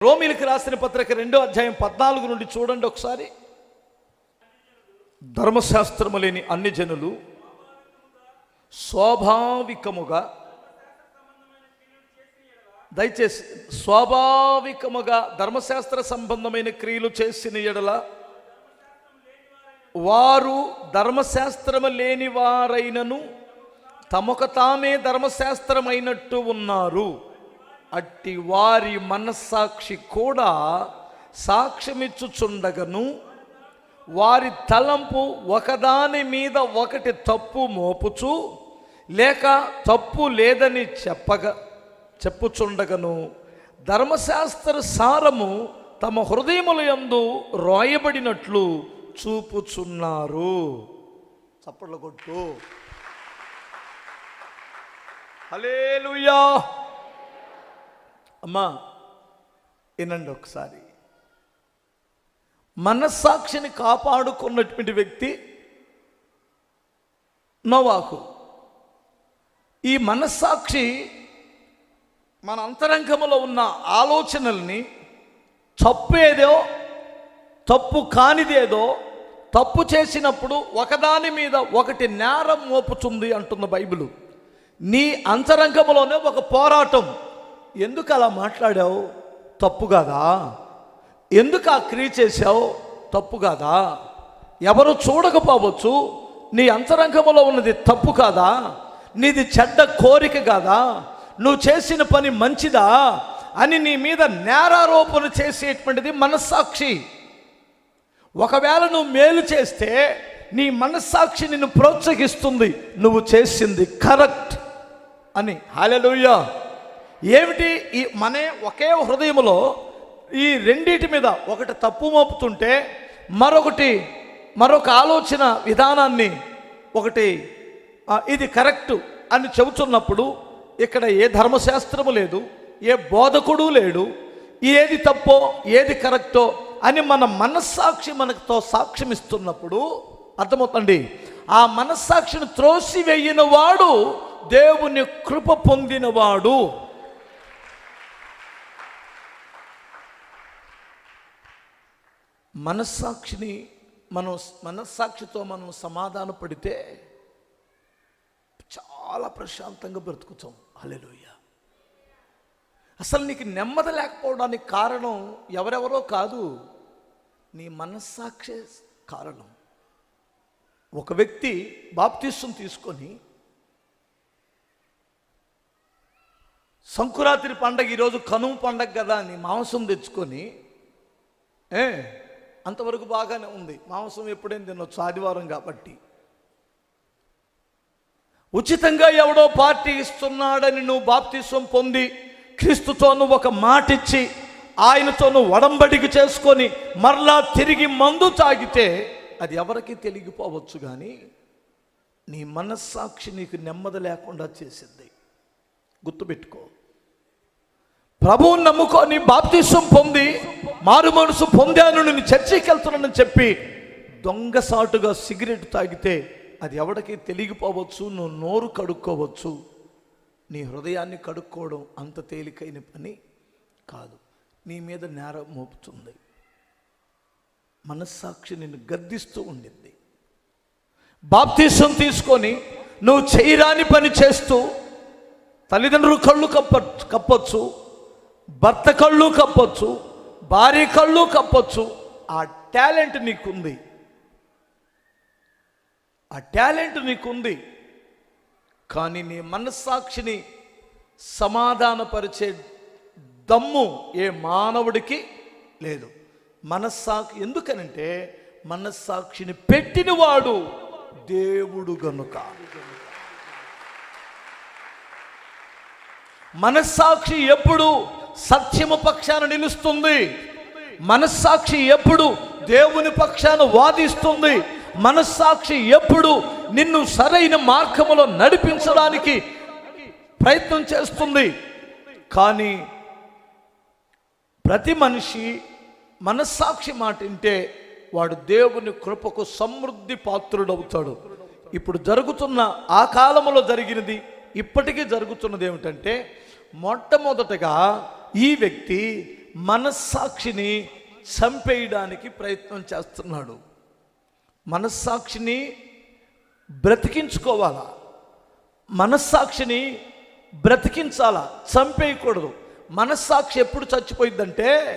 రోమిలకు రాసిన పత్రిక రెండో అధ్యాయం పద్నాలుగు నుండి చూడండి ఒకసారి. ధర్మశాస్త్రము లేని అన్ని జనులు స్వాభావికముగా దయచేసి స్వాభావికముగా ధర్మశాస్త్ర సంబంధమైన క్రియలు చేసిన ఎడల వారు ధర్మశాస్త్రము లేని వారైనను తమకు తామే ధర్మశాస్త్రమైనట్టు ఉన్నారు. అట్టి వారి మనస్సాక్షి కూడా సాక్ష్యమిచ్చుచుండగను. వారి తలంపు ఒకదాని మీద ఒకటి తప్పు మోపుచు లేక తప్పు లేదని చెప్పగా చెప్పుచుండగను. ధర్మశాస్త్ర సారము తమ హృదయముల యందు రాయబడినట్లు చూపుచున్నారు. చప్పట్లు కొట్టు. హలేలుయా అమ్మా వినండి ఒకసారి. మనస్సాక్షిని కాపాడుకున్నటువంటి వ్యక్తి నోవాహు. ఈ మనస్సాక్షి మన అంతరంగంలో ఉన్న ఆలోచనల్ని తప్పు ఏదో తప్పు కానిదేదో తప్పు చేసినప్పుడు ఒకదాని మీద ఒకటి నేరం మోపుతుంది అంటుంది బైబిల్. నీ అంతరంగంలోనే ఒక పోరాటం. ఎందుకు అలా మాట్లాడావు? తప్పు కాదా? ఎందుకు ఆ క్రియ చేశావు? తప్పు కాదా? ఎవరు చూడకపోవచ్చు. నీ అంతరంగంలో ఉన్నది తప్పు కాదా? నీది చెడ్డ కోరిక కాదా? నువ్వు చేసిన పని మంచిదా? అని నీ మీద నేరారోపణ చేసేటువంటిది మనస్సాక్షి. ఒకవేళ నువ్వు మేలు చేస్తే నీ మనస్సాక్షి నిన్ను ప్రోత్సహిస్తుంది. నువ్వు చేసింది కరెక్ట్ అని. హాలెలుయ్యా ఏమిటి? ఈ మనే ఒకే హృదయములో ఈ రెండిటి మీద ఒకటి తప్పు మోపుతుంటే మరొకటి మరొక ఆలోచన విధానాన్ని ఒకటి ఇది కరెక్టు అని చెబుతున్నప్పుడు ఇక్కడ ఏ ధర్మశాస్త్రము లేదు ఏ బోధకుడు లేడు ఏది తప్పో ఏది కరెక్టో అని మన మనస్సాక్షి మనతో సాక్ష్యం ఇస్తున్నప్పుడు అర్థమవుతుంది ఆ మనస్సాక్షిని త్రోసివేయిన వాడు దేవుని కృప పొందినవాడు. మనస్సాక్షిని మనం మనస్సాక్షితో మనం సమాధాన పడితే చాలా ప్రశాంతంగా బ్రతుకుతాం. అలెలుయ్య అసలు నీకు నెమ్మది లేకపోవడానికి కారణం ఎవరెవరో కాదు నీ మనస్సాక్షే కారణం. ఒక వ్యక్తి బాప్తీసం తీసుకొని సంకురాత్రి పండగ ఈరోజు కనుమ పండగ కదా అని మాంసం తెచ్చుకొని ఏ అంతవరకు బాగానే ఉంది. మాంసం ఎప్పుడైనా తినొచ్చు ఆదివారం కాబట్టి. ఉచితంగా ఎవడో పార్టీ ఇస్తున్నాడని నువ్వు బాప్తిస్వం పొంది క్రీస్తుతో నువ్వు ఒక మాట ఇచ్చి ఆయనతో నువ్వు వడంబడికి చేసుకొని మరలా తిరిగి మందు తాగితే అది ఎవరికి తెలిగిపోవచ్చు కానీ నీ మనస్సాక్షి నీకు నెమ్మది లేకుండా చేసింది గుర్తుపెట్టుకో. ప్రభువుని నమ్ముకొని బాప్తిసం పొంది మారు మనసు పొందాను నేను చర్చికి వెళ్తున్నానని చెప్పి దొంగసాటుగా సిగరెట్ తాగితే అది ఎవడికి తెలియకపోవచ్చు నువ్వు నోరు కడుక్కోవచ్చు. నీ హృదయాన్ని కడుక్కోవడం అంత తేలికైన పని కాదు. నీ మీద నేరం మోపుతుంది. మనస్సాక్షి నిన్ను గద్దిస్తూ ఉండింది. బాప్తీసం తీసుకొని నువ్వు చేయరాని పని చేస్తూ తల్లిదండ్రులు కళ్ళు కప్ప కప్పొచ్చు. భర్త కళ్ళు కప్పొచ్చు భార్య కళ్ళు కప్పొచ్చు. ఆ టాలెంట్ నీకుంది. ఆ టాలెంట్ నీకుంది. కానీ నీ మనస్సాక్షిని సమాధానపరిచే దమ్ము ఏ మానవుడికి లేదు. మనస్సాక్షి ఎందుకనంటే మనస్సాక్షిని పెట్టినవాడు దేవుడు గనుక. మనస్సాక్షి ఎప్పుడు సత్యము పక్షాన నిలుస్తుంది. మనస్సాక్షి ఎప్పుడు దేవుని పక్షాన వాదిస్తుంది. మనస్సాక్షి ఎప్పుడు నిన్ను సరైన మార్గములో నడిపించడానికి ప్రయత్నం చేస్తుంది. కానీ ప్రతి మనిషి మనస్సాక్షి మాట వింటే వాడు దేవుని కృపకు సమృద్ధి పాత్రుడవుతాడు. ఇప్పుడు జరుగుతున్న ఆ కాలంలో జరిగినది ఇప్పటికీ జరుగుతున్నది ఏమిటంటే మొట్టమొదటగా ఈ వ్యక్తి మనస్సాక్షిని చంపేయడానికి ప్రయత్నం చేస్తున్నాడు. మనస్సాక్షిని బ్రతికించుకోవాలా? మనస్సాక్షిని బ్రతికించాలా? చంపేయకూడదు. మనస్సాక్షి ఎప్పుడు చచ్చిపోయిందంటే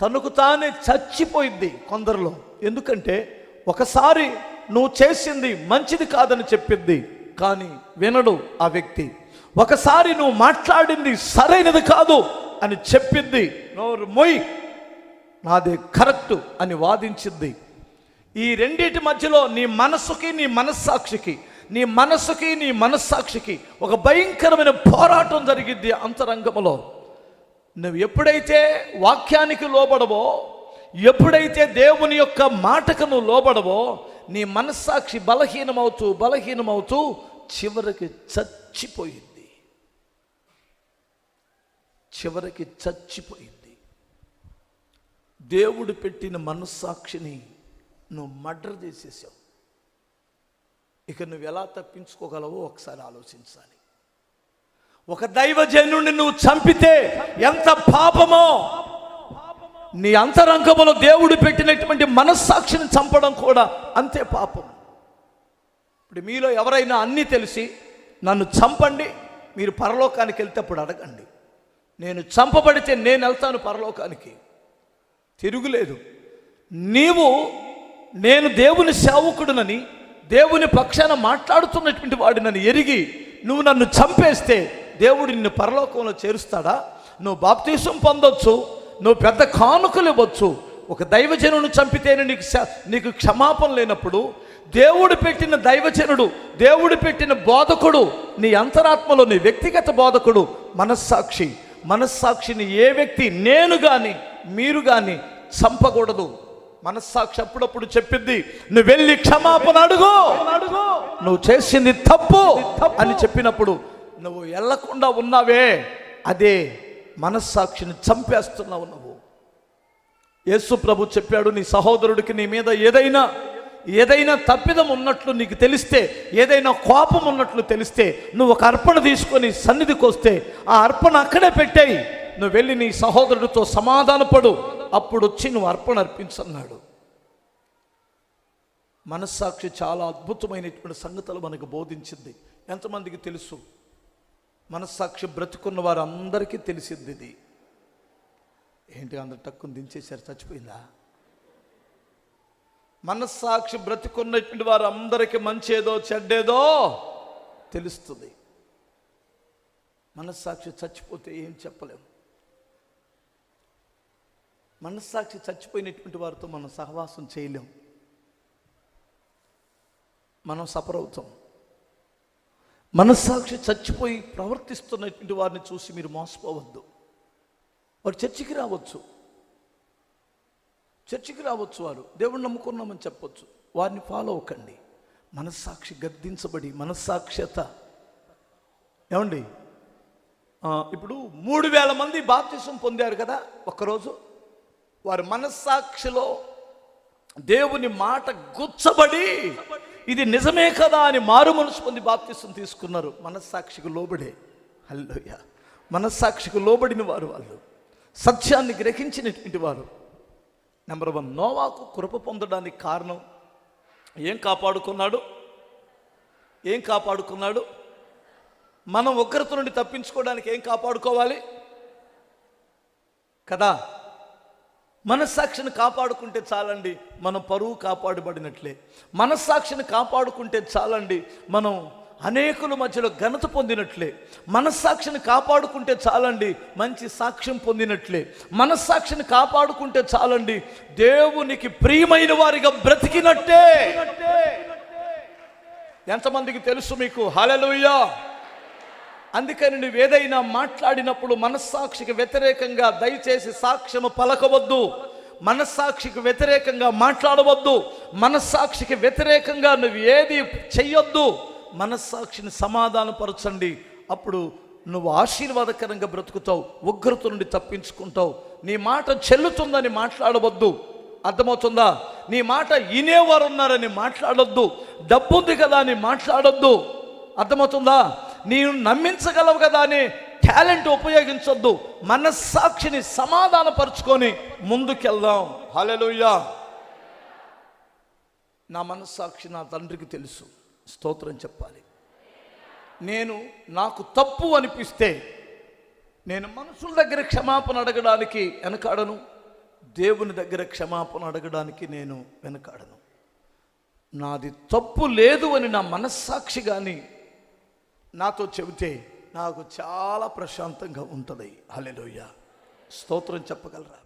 తనకు తానే చచ్చిపోయింది కొందరిలో. ఎందుకంటే ఒకసారి నువ్వు చేసింది మంచిది కాదని చెప్పింది కానీ వినడు ఆ వ్యక్తి. ఒకసారి నువ్వు మాట్లాడింది సరైనది కాదు అని చెప్పింది. నోరు మొయ్. నాది కరెక్ట్ అని వాదించింది. ఈ రెండిటి మధ్యలో నీ మనస్సుకి నీ మనస్సాక్షికి నీ మనస్సుకి నీ మనస్సాక్షికి ఒక భయంకరమైన పోరాటం జరిగింది అంతరంగములో నువ్వు ఎప్పుడైతే వాక్యానికి లోబడవో ఎప్పుడైతే దేవుని యొక్క మాటకు నువ్వు లోబడవో నీ మనస్సాక్షి బలహీనమవుతూ బలహీనమవుతూ చివరికి చచ్చిపోయింది. చివరికి చచ్చిపోయింది. దేవుడు పెట్టిన మనస్సాక్షిని నువ్వు మర్డర్ చేసేసావు. ఇక నువ్వు ఎలా తప్పించుకోగలవో ఒకసారి ఆలోచించాలి. ఒక దైవజనుడిని నువ్వు చంపితే ఎంత పాపమో నీ అంతరంగములో దేవుడు పెట్టినటువంటి మనస్సాక్షిని చంపడం కూడా అంతే పాపం. ఇప్పుడు మీలో ఎవరైనా అన్నీ తెలిసి నన్ను చంపండి మీరు పరలోకానికి వెళ్తే అప్పుడు అడగండి. నేను చంపబడితే నేను వెళ్తాను పరలోకానికి. తిరుగులేదు. నీవు నేను దేవుని సేవకుడునని దేవుని పక్షాన మాట్లాడుతున్నటువంటి వాడినని ఎరిగి నువ్వు నన్ను చంపేస్తే దేవుడు నిన్ను పరలోకంలో చేరుస్తాడా? నువ్వు బాప్తీసం పొందొచ్చు నువ్వు పెద్ద కానుకలు ఇవ్వచ్చు. ఒక దైవజనుడు చంపితేనే నీకు నీకు క్షమాపణ లేనప్పుడు దేవుడు పెట్టిన దైవజనుడు దేవుడు పెట్టిన బోధకుడు నీ అంతరాత్మలో నీ వ్యక్తిగత బోధకుడు మనస్సాక్షి. మనస్సాక్షిని ఏ వ్యక్తి నేను కానీ మీరు కానీ చంపకూడదు. మనస్సాక్షి అప్పుడప్పుడు చెప్పింది నువ్వు వెళ్ళి క్షమాపణ అడుగు. నువ్వు చేసింది తప్పు అని చెప్పినప్పుడు నువ్వు వెళ్ళకుండా ఉన్నావే. అదే మనస్సాక్షిని చంపేస్తున్నావు నువ్వు. యేసు ప్రభు చెప్పాడు నీ సహోదరుడికి నీ మీద ఏదైనా ఏదైనా తప్పిదం ఉన్నట్లు నీకు తెలిస్తే ఏదైనా కోపం ఉన్నట్లు తెలిస్తే నువ్వు ఒక అర్పణ తీసుకొని సన్నిధికి వస్తే ఆ అర్పణ అక్కడే పెట్టాయి. నువ్వు వెళ్ళి నీ సహోదరుడితో సమాధానపడు. అప్పుడు వచ్చి నువ్వు అర్పణ అర్పించన్నాడు. మనస్సాక్షి చాలా అద్భుతమైనటువంటి సంగతులు మనకు బోధించింది. ఎంతమందికి తెలుసు? మనస్సాక్షి బ్రతుకున్న వారందరికీ తెలిసింది ఇది. ఏంటి అందరు టక్కుని దించేశారు? చచ్చిపోయిందా? మనస్సాక్షి బ్రతికున్నటువంటి వారు అందరికీ మంచేదో చెడ్డేదో తెలుస్తుంది. మనస్సాక్షి చచ్చిపోతే ఏం చెప్పలేము మనస్సాక్షి చచ్చిపోయినటువంటి వారితో మనం సహవాసం చేయలేం. మనం సఫర్ అవుతాం. మనస్సాక్షి చచ్చిపోయి ప్రవర్తిస్తున్నటువంటి వారిని చూసి మీరు మోసపోవద్దు. వారు చర్చికి రావచ్చు. చర్చికి రావచ్చు వారు. దేవుడు నమ్ముకున్నామని చెప్పొచ్చు. వారిని ఫాలో అవ్వకండి. మనస్సాక్షి గద్దించబడి మనస్సాక్షత. ఏమండి? ఇప్పుడు మూడు వేల మంది బాప్తిసం పొందారు కదా ఒక్కరోజు? వారి మనస్సాక్షిలో దేవుని మాట గుచ్చబడి ఇది నిజమే కదా అని మారు మనసు పొంది బాప్తిసం తీసుకున్నారు. మనస్సాక్షికి లోబడే. హల్లోయ మనస్సాక్షికి లోబడిన వారు వాళ్ళు. సత్యాన్ని గ్రహించినటువంటి వారు. నెంబర్ వన్ నోవాకు కృప పొందడానికి కారణం ఏం కాపాడుకున్నాడు? ఏం కాపాడుకున్నాడు? మనం ఒకరితో నుండి తప్పించుకోవడానికి ఏం కాపాడుకోవాలి? కదా? మనస్సాక్షిని కాపాడుకుంటే చాలండి మనం పరువు కాపాడబడినట్లే. మనస్సాక్షిని కాపాడుకుంటే చాలండి మనం అనేకుల మధ్యలో ఘనత పొందినట్లే. మనస్సాక్షిని కాపాడుకుంటే చాలండి మంచి సాక్ష్యం పొందినట్లే. మనస్సాక్షిని కాపాడుకుంటే చాలండి దేవునికి ప్రియమైన వారిగా బ్రతికినట్టే. ఎంతమందికి తెలుసు మీకు? హలలుయ్యా అందుకని నువ్వు ఏదైనా మాట్లాడినప్పుడు మనస్సాక్షికి వ్యతిరేకంగా దయచేసి సాక్ష్యము పలకవద్దు. మనస్సాక్షికి వ్యతిరేకంగా మాట్లాడవద్దు. మనస్సాక్షికి వ్యతిరేకంగా నువ్వు ఏది చెయ్యొద్దు. మనస్సాక్షిని సమాధానపరచండి. అప్పుడు నువ్వు ఆశీర్వాదకరంగా బ్రతుకుతావు ఉగ్రత నుండి తప్పించుకుంటావు. నీ మాట చెల్లుతుందని మాట్లాడవద్దు. అర్థమవుతుందా? నీ మాట వినేవారు ఉన్నారని మాట్లాడొద్దు. డబ్బు ఉంది కదా అని మాట్లాడొద్దు. అర్థమవుతుందా? నేను నమ్మించగలవు కదా అని టాలెంట్ ఉపయోగించొద్దు. మనస్సాక్షిని సమాధానపరుచుకొని ముందుకెళ్దాం. హల్లెలూయా. నా మనస్సాక్షి నా తండ్రికి తెలుసు. స్తోత్రం చెప్పాలి. నేను నాకు తప్పు అనిపిస్తే నేను మనుషుల దగ్గర క్షమాపణ అడగడానికి వెనకాడను. దేవుని దగ్గర క్షమాపణ అడగడానికి నేను వెనకాడను. నాది తప్పు లేదు అని నా మనస్సాక్షి కానీ నాతో చెబితే నాకు చాలా ప్రశాంతంగా ఉంటుంది. హలెలోయ స్తోత్రం చెప్పగలరా?